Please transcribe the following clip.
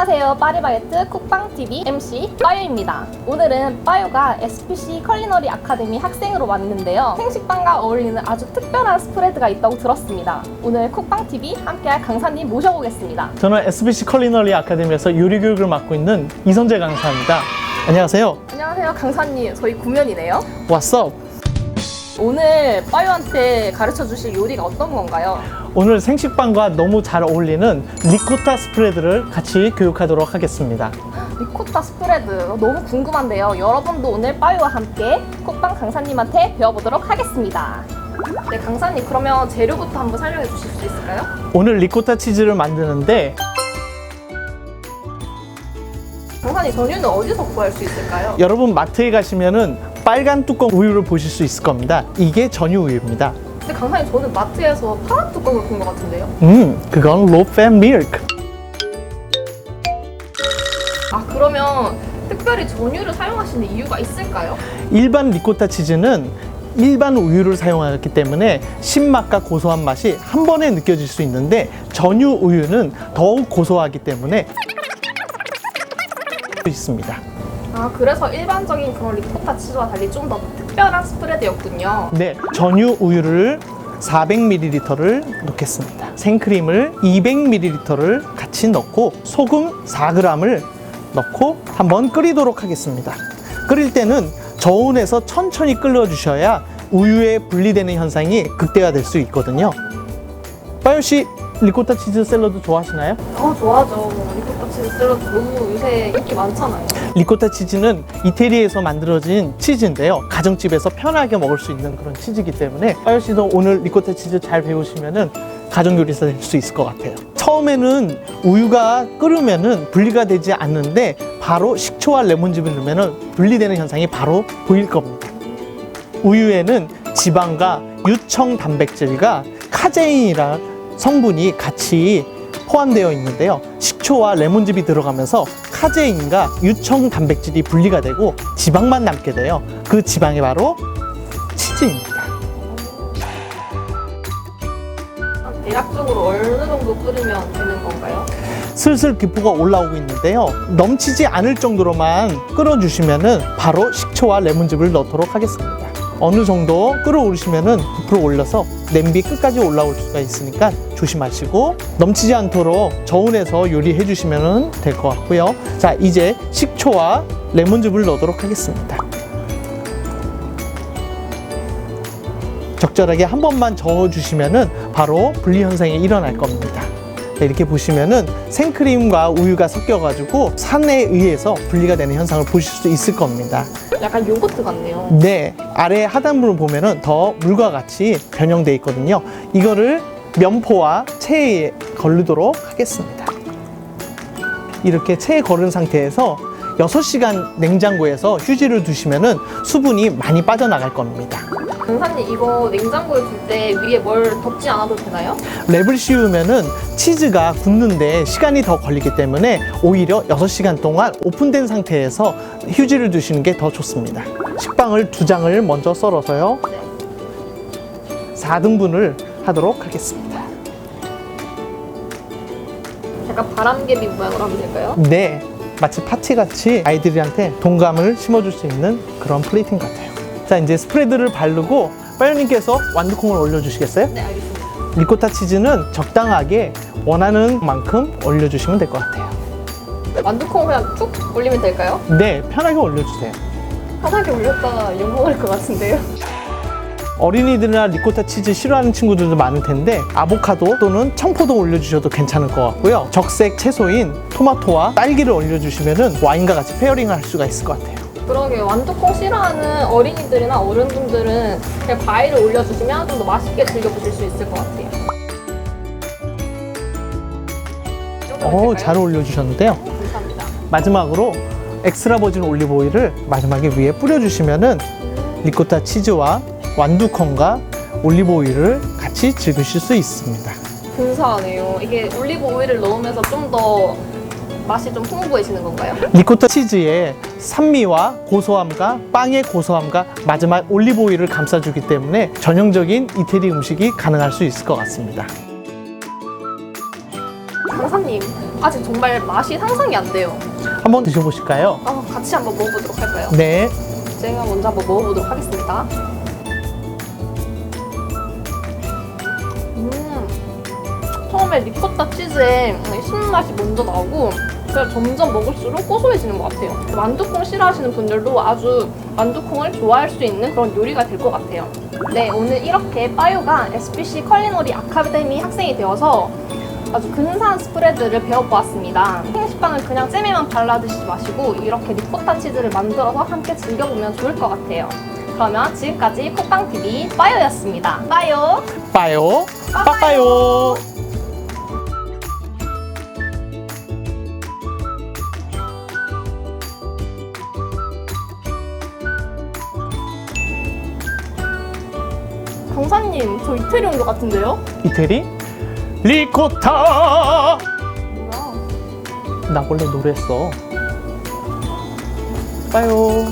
안녕하세요. 파리바게트 쿡방TV MC 빠유입니다. 오늘은 빠유가 SPC 컬리너리 아카데미 학생으로 왔는데요. 생식빵과 어울리는 아주 특별한 스프레드가 있다고 들었습니다. 오늘 쿡방TV 함께할 강사님 모셔보겠습니다. 저는 SBC 컬리너리 아카데미에서 요리 교육을 맡고 있는 이선재 강사입니다. 안녕하세요. 안녕하세요. 강사님. 저희 구면이네요. What's up? 오늘 빠유한테 가르쳐 주실 요리가 어떤 건가요? 오늘 생식빵과 너무 잘 어울리는 리코타 스프레드를 같이 교육하도록 하겠습니다. 리코타 스프레드 너무 궁금한데요. 여러분도 오늘 빠유와 함께 쿡방 강사님한테 배워보도록 하겠습니다. 네, 강사님 그러면 재료부터 한번 설명해 주실 수 있을까요? 오늘 리코타 치즈를 만드는데 강사님 전유는 어디서 구할 수 있을까요? 여러분 마트에 가시면은 빨간 뚜껑 우유를 보실 수 있을 겁니다. 이게 전유 우유입니다. 근데 강사님 저는 마트에서 파란 뚜껑을 본 것 같은데요. 음, 그건 fat milk. 아 그러면 특별히 전유를 사용하시는 이유가 있을까요? 일반 리코타 치즈는 일반 우유를 사용하기 때문에 신맛과 고소한 맛이 한 번에 느껴질 수 있는데 전유 우유는 더욱 고소하기 때문에 있습니다. 아 그래서 일반적인 그런 리코타 치즈와 달리 좀 더 특별한 스프레드였군요. 네, 전유 우유를 400ml를 넣겠습니다. 생크림을 200ml를 같이 넣고 소금 4g을 넣고 한번 끓이도록 하겠습니다. 끓일 때는 저온에서 천천히 끓여주셔야 우유에 분리되는 현상이 극대화될 수 있거든요. 빠요 씨 리코타 치즈 샐러드 좋아하시나요? 어 좋아하죠. 샐러드 너무 요새 인기 많잖아요. 리코타 치즈는 이태리에서 만들어진 치즈인데요. 가정집에서 편하게 먹을 수 있는 그런 치즈이기 때문에 빠요 씨도 오늘 리코타 치즈 잘 배우시면은 가정 요리사 될 수 있을 것 같아요. 처음에는 우유가 끓으면은 분리가 되지 않는데 바로 식초와 레몬즙을 넣으면은 분리되는 현상이 바로 보일 겁니다. 우유에는 지방과 유청 단백질과 카제인이라 성분이 같이 포함되어 있는데요. 식 초와 레몬즙이 들어가면서 카제인과 유청 단백질이 분리가 되고 지방만 남게 돼요. 그 지방이 바로 치즈입니다. 대략적으로 어느 정도 끓이면 되는 건가요? 슬슬 기포가 올라오고 있는데요. 넘치지 않을 정도로만 끓여주시면은 바로 식초와 레몬즙을 넣도록 하겠습니다. 어느 정도 끓어오르시면은 부풀어 올려서 냄비 끝까지 올라올 수가 있으니까 조심하시고 넘치지 않도록 저온에서 요리해 주시면 될 것 같고요. 자, 이제 식초와 레몬즙을 넣도록 하겠습니다. 적절하게 한 번만 저어 주시면은 바로 분리 현상이 일어날 겁니다. 네, 이렇게 보시면은 생크림과 우유가 섞여가지고 산에 의해서 분리가 되는 현상을 보실 수 있을 겁니다. 약간 요거트 같네요. 네, 아래 하단부를 보면은 더 물과 같이 변형되어 있거든요. 이거를 면포와 체에 걸르도록 하겠습니다. 이렇게 체에 걸은 상태에서 6시간 냉장고에서 휴지를 두시면은 수분이 많이 빠져나갈 겁니다. 강사님 이거 냉장고에 둘 때 위에 뭘 덮지 않아도 되나요? 랩을 씌우면은 치즈가 굳는데 시간이 더 걸리기 때문에 오히려 6시간 동안 오픈된 상태에서 휴지를 두시는 게 더 좋습니다. 식빵을 두 장을 먼저 썰어서요. 네. 4등분을 하도록 하겠습니다. 약간 바람개비 모양으로 하면 될까요? 네. 마치 파티같이 아이들한테 동감을 심어줄 수 있는 그런 플레이팅 같아요. 자, 이제 스프레드를 바르고 빠요님께서 완두콩을 올려주시겠어요? 네 알겠습니다. 리코타 치즈는 적당하게 원하는 만큼 올려주시면 될 것 같아요. 완두콩 그냥 쭉 올리면 될까요? 네, 편하게 올려주세요. 편하게 올렸다가 욕먹을 것 같은데요. 어린이들이나 리코타 치즈 싫어하는 친구들도 많을 텐데 아보카도 또는 청포도 올려주셔도 괜찮을 것 같고요. 적색 채소인 토마토와 딸기를 올려주시면 와인과 같이 페어링을 할 수가 있을 것 같아요. 그러게 완두콩 싫어하는 어린이들이나 어른분들은 그냥 과일을 올려주시면 좀 더 맛있게 즐겨보실 수 있을 것 같아요. 어? 잘 올려주셨는데요. 감사합니다. 마지막으로 엑스트라 버진 올리브 오일을 마지막에 위에 뿌려주시면은 리코타 치즈와 완두콩과 올리브 오일을 같이 즐기실 수 있습니다. 근사하네요. 이게 올리브 오일을 넣으면서 좀더 맛이 좀 풍부해지는 건가요? 리코타 치즈의 산미와 고소함과 빵의 고소함과 마지막 올리브 오일을 감싸주기 때문에 전형적인 이태리 음식이 가능할 수 있을 것 같습니다. 강사님, 아직 정말 맛이 상상이 안 돼요. 한번 드셔보실까요? 아, 같이 한번 먹어보도록 할까요? 네. 제가 먼저 한번 먹어보도록 하겠습니다. 음, 처음에 리코타 치즈의 신맛이 먼저 나오고 그래서 점점 먹을수록 고소해지는 것 같아요. 만두콩 싫어하시는 분들도 아주 만두콩을 좋아할 수 있는 그런 요리가 될 것 같아요. 네, 오늘 이렇게 빠요가 SPC 컬리너리 아카데미 학생이 되어서 아주 근사한 스프레드를 배워보았습니다. 생식빵을 그냥 잼에만 발라 드시지 마시고 이렇게 리코타 치즈를 만들어서 함께 즐겨보면 좋을 것 같아요. 그러면 지금까지 쿡방TV 빠요였습니다. 빠요! 빠요. 빠빠요. 빠빠요. 강사님, 저 이태리 온 것 같은데요? 이태리 리코타. 뭐야? 나 원래 노래했어. 빠요.